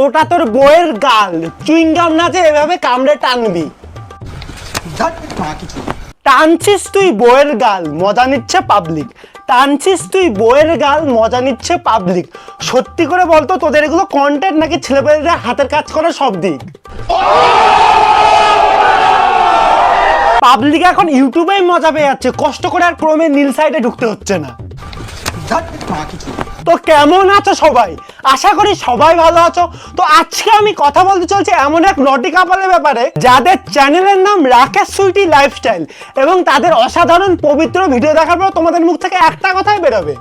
ওটা তোর বইয়ের গাল। চুইংগাম নাচে এভাবে কামড়ে টানবি। টানছিস তুই বইয়ের গাল মজা নিচ্ছে পাবলিক টানছিস তুই বইয়ের গাল মজা নিচ্ছে পাবলিক সত্যি করে বলতো তোদের এগুলো কন্টেন্ট নাকি ছেলেপেলেদের হাতের কাজ করে সব দিক? পাবলিক এখন ইউটিউবেই মজা পেয়ে যাচ্ছে। কষ্ট করে আর ক্রমে নীল সাইডে ঢুকতে হচ্ছে না। তো কেমন আছো সবাই? আশা করি সবাই ভালো আছো। তো আজকে আমি কথা বলতে চলছি এমন এক নটি কাপালের ব্যাপারে যাদের চ্যানেলের নাম রাকেশ সুইটি লাইফস্টাইল এবং তাদের অসাধারণ পবিত্র ভিডিও দেখার পর তোমাদের মুখ থেকে একটা কথাই বেরোবে।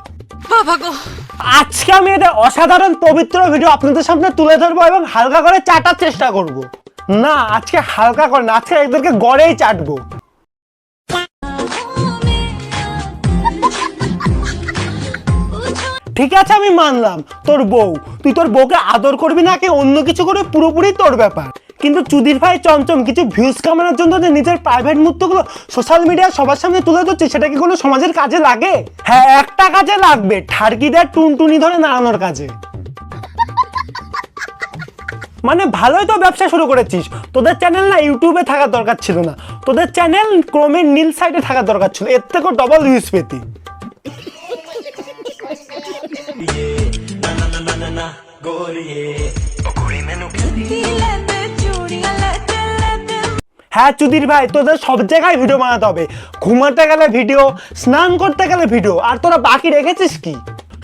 বাবা গো। আজকে আমি এদের অসাধারণ পবিত্র ভিডিও আপনাদের সামনে তুলে ধরবো এবং হালকা করে চাটার চেষ্টা করব। না আজকে হালকা করে না আজকে এদেরকে গড়েই চাটবো। ঠিক আছে, আমি মানলাম। তোর বউ। তুই তোর বউকে আদর করবি নাকি অন্য কিছু করে? পুরোপুরি তোর ব্যাপার। কিন্তু চুদির ভাই চমচম, কিছু ভিউজ কামানোর জন্য যে নিজের প্রাইভেট মুহূর্তগুলো সোশ্যাল মিডিয়া সবার সামনে তুলে ধরছে সেটা কি কোনো সমাজের কাজে লাগে? হ্যাঁ একটা কাজে লাগবে। ঠারকিদের টুনটুনি ধরে নাড়ানোর কাজে। মানে ভালোই তো ব্যবসা শুরু করেছিস। তোদের চ্যানেল না ইউটিউবে থাকার দরকার ছিল না। তোদের চ্যানেল ক্রমে নীল সাইডে থাকার দরকার ছিল। এর থেকেও ডবল ভিউজ পেতি। ਨਾ ਗੋਰੀਏ ਉਹ ਕੁੜੀ ਮੈਨੂੰ ਕਹਿੰਦੀ ਲੈ ਤੇ ਚੂੜੀਆਂ ਲੈ হ্যাঁ চুদির ভাই তোদের সব জায়গায় ভিডিও বানাতে হবে। ঘুমাতে গেলে ভিডিও স্নান করতে গেলে ভিডিও আর তোরা বাকি রেখেছিস কি?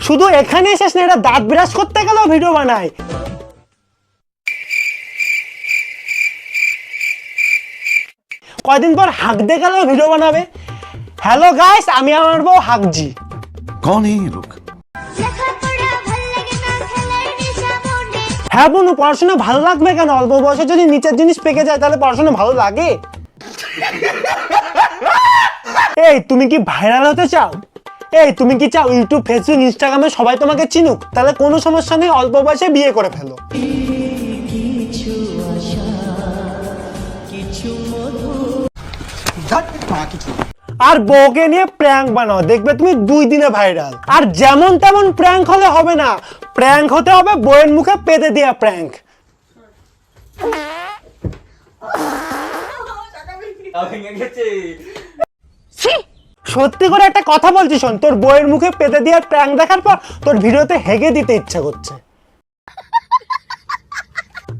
শুধু এখানে শেষ না এটা দাঁত বিরাজ করতে গেলেও ভিডিও বানায়। কয়দিন পর হাঁকতে গেলেও ভিডিও বানাবে? হ্যালো গাইস আমি আমার বউ হাঁকজি। কন এই লোক হ্যাঁ বনু পড়াশোনা ভালো লাগবে কেন? অল্প বয়সে যদি নিচের জিনিস পেকে যায় তাহলে পড়াশোনা ভালো লাগে। এই তুমি কি ভাইরাল হতে চাও? এই তুমি কি চাও ইউটিউব ফেসবুক ইনস্টাগ্রামে সবাই তোমাকে চিনুক? তাহলে কোনো সমস্যা নেই অল্প বয়সে বিয়ে করে ফেলো। আর বউকে নিয়ে প্র্যাঙ্ক বানাও দেখবে তুমি দুই দিনে ভাইরাল আর যেমন তেমন প্র্যাঙ্ক হলে হবে না। প্র্যাঙ্ক হতে হবে বইয়ের মুখে পেতে দেওয়া প্র্যাঙ্ক সত্যি করে একটা কথা বলছি শোন তোর বইয়ের মুখে পেতে দিয়ে প্র্যাঙ্ক দেখার পর তোর ভিডিওতে হেগে দিতে ইচ্ছা করছে।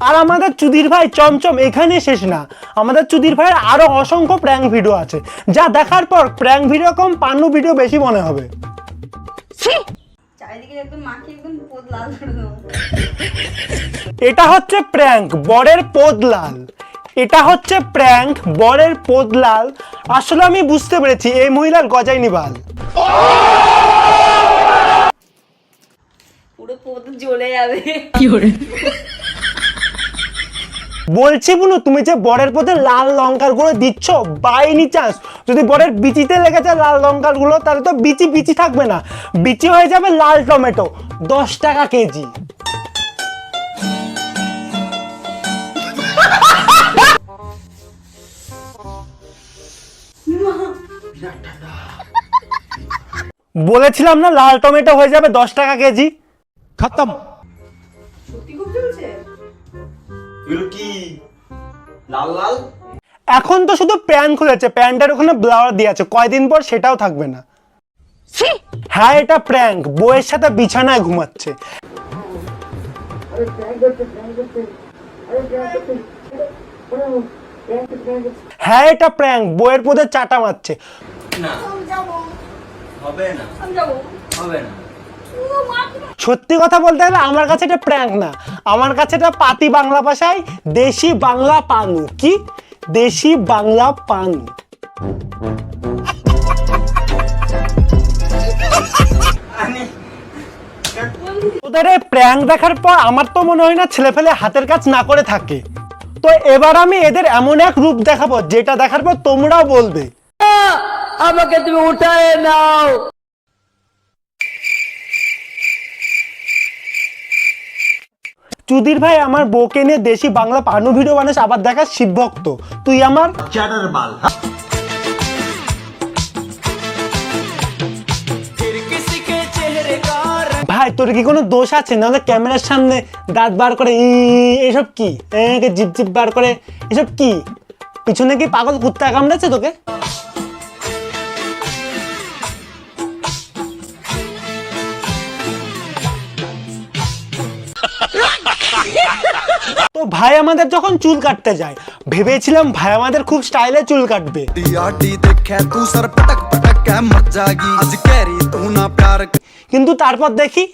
আর আমাদের চুদির ভাই চমচম এখানে শেষ না। আমাদের চুদির ভাইয়ের আরও অসংখ্য প্র্যাঙ্ক ভিডিও আছে যা দেখার পর প্র্যাঙ্ক ভিডিও কম পান্নু ভিডিও বেশি মনে হবে। এটা হচ্ছে প্র্যাঙ্ক বরের পোদ লাল এটা হচ্ছে প্র্যাঙ্ক বরের পোদ লাল আসলে আমি বুঝতে পেরেছি এই মহিলার গজাই নিবাল। পুরো পোদ জ্বলে যাবে। বলছি বুনু তুমি যে বরের পথে লাল লঙ্কারগুলো দিচ্ছ বাইনি চান্স যদি বরের বিচিতে লেগে যায় লাল লঙ্কারগুলো তাহলে তো বিচি বিচি থাকবে না। বিচি হয়ে যাবে লাল টমেটো দশ টাকা কেজি। বলেছিলাম না লাল টমেটো হয়ে যাবে দশ টাকা কেজি? খতম। সত্যি খুব চলছে? কি লাল লাল? এখন তো শুধু প্যান্ট খুলেছে প্যান্টের ওখানে ব্লাউজ দিয়ে আছে কয়দিন পর সেটাও থাকবে না। হ্যাঁ এটা প্র্যাঙ্ক বইয়ের সাথে বিছানায় ঘুমাচ্ছে। হ্যাঁ এটা প্র্যাঙ্ক বইয়ের পদে চাটা মারছে। সত্যি কথা বলতে গেলে আমার কাছে এটা প্র্যাঙ্ক না। আমার কাছে এটা পাতি বাংলা ভাষায় দেশি বাংলা পানু কি? দেশি বাংলা পানু। তোদের প্র্যাঙ্ক দেখার পর আমার তো মনে হয় না ছেলে ফেলে হাতের কাজ না করে থাকে। তো এবার আমি এদের এমন এক রূপ দেখাবো, যেটা দেখার পর তোমরাও বলবে। আমাকে তুমি উঠায় নাও। চুদির ভাই আমার বউকে নিয়ে দেশি বাংলা পানু ভিডিও বানাস আবার দেখাস শিবভক্ত তুই আমার চ্যাটার বাল ভাই তোর কি কোনো দোষ আছে? নাহলে ক্যামেরার সামনে দাঁত বার করে ই এসব কি? জিপ জিপ বার করে এসব কি? পিছনে কি পাগল কুত্তা কামড়েছে তোকে? তো ভাই আমাদের যখন চুল কাটতে যায় ভেবেছিলাম ভাই আমাদের খুব স্টাইলে চুল কাটবে। কিন্তু তারপর দেখি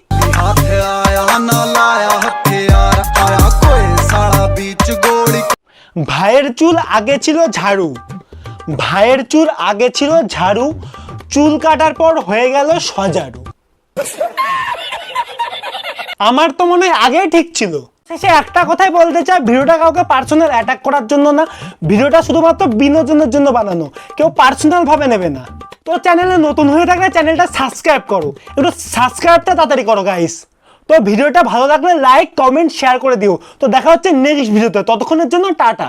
ভাইয়ের চুল আগে ছিল ঝাড়ু। ভাইয়ের চুল আগে ছিল ঝাড়ু চুল কাটার পর হয়ে গেল সজারু আমার তো মনে হয় আগে ঠিক ছিল। সে একটা কথাই বলতে চাই ভিডিওটা কাউকে পার্সোনাল অ্যাটাক করার জন্য না। ভিডিওটা শুধুমাত্র বিনোদনের জন্য বানানো। কেউ পার্সোনালভাবে নেবে না। তো চ্যানেলে নতুন হয়ে থাকলে চ্যানেলটা সাবস্ক্রাইব করো। একটু সাবস্ক্রাইবটা তাড়াতাড়ি করো গাইস তো ভিডিওটা ভালো লাগলে লাইক কমেন্ট শেয়ার করে দিও। তো দেখা হচ্ছে নেক্সট ভিডিওতে ততক্ষণের জন্য টাটা।